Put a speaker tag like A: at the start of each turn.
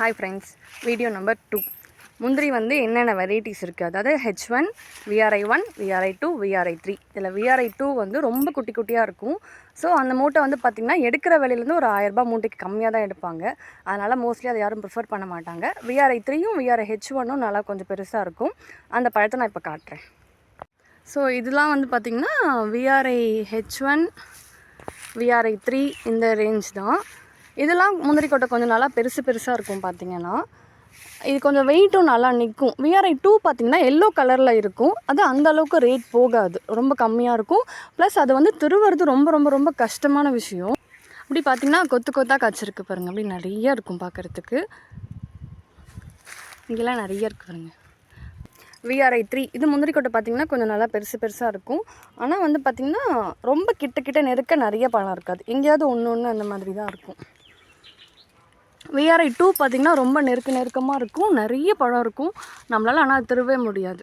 A: Hi friends video number two முந்திரி வந்து என்னென்ன வெரைட்டிஸ் இருக்குது அதாவது H one VRI one VRI two VRI three இதில் விஆர்ஐ டூ வந்து ரொம்ப குட்டி குட்டியாக இருக்கும். ஸோ அந்த மூட்டை வந்து பார்த்திங்கன்னா எடுக்கிற விலையிலேருந்து ஒரு ஆயரரூபா மூட்டைக்கு கம்மியாக தான் எடுப்பாங்க. அதனால் மோஸ்ட்லி அதை யாரும் ப்ரிஃபர் பண்ண மாட்டாங்க. விஆர்ஐ த்ரீயும் விஆர்ஐ ஹெச் ஒன்னும் நல்லா கொஞ்சம் பெருசாக இருக்கும். அந்த பழத்தை நான் இப்போ காட்டுறேன். ஸோ இதெல்லாம் வந்து பார்த்திங்கன்னா VRI H one VRI three இந்த ரேஞ்ச் தான். இதெல்லாம் முந்திரி கொட்டை கொஞ்சம் நல்லா பெருசு பெருசாக இருக்கும் பார்த்தீங்கன்னா இது கொஞ்சம் வெயிட்டும் நல்லா நிற்கும் விஆர்ஐ டூ பார்த்தீங்கன்னா எல்லோ கலரில் இருக்கும். அது அந்த அளவுக்கு ரேட் போகாது. ரொம்ப கம்மியாக இருக்கும். ப்ளஸ் அது வந்து திருவுறது ரொம்ப ரொம்ப ரொம்ப கஷ்டமான விஷயம். அப்படி பார்த்தீங்கன்னா கொத்து கொத்தாக காய்ச்சிருக்கு பாருங்கள் அப்படி நிறைய இருக்கும் பார்க்குறதுக்கு இங்கெல்லாம் நிறைய இருக்கு பாருங்க. விஆர்ஐ த்ரீ இது முந்திரி கொட்டை பார்த்திங்கன்னா கொஞ்சம் நல்லா பெருசு பெருசாக இருக்கும். ஆனால் வந்து பார்த்திங்கன்னா ரொம்ப கிட்ட கிட்ட நெருக்க நிறைய பழம் இருக்காது. எங்கேயாவது ஒன்று ஒன்று அந்த மாதிரி தான் இருக்கும். விஆர்ஐ டூ பார்த்திங்கன்னா ரொம்ப நெருக்க நெருக்கமாக இருக்கும். நிறைய பழம் இருக்கும். நம்மளால் ஆனால் திருவே முடியாது.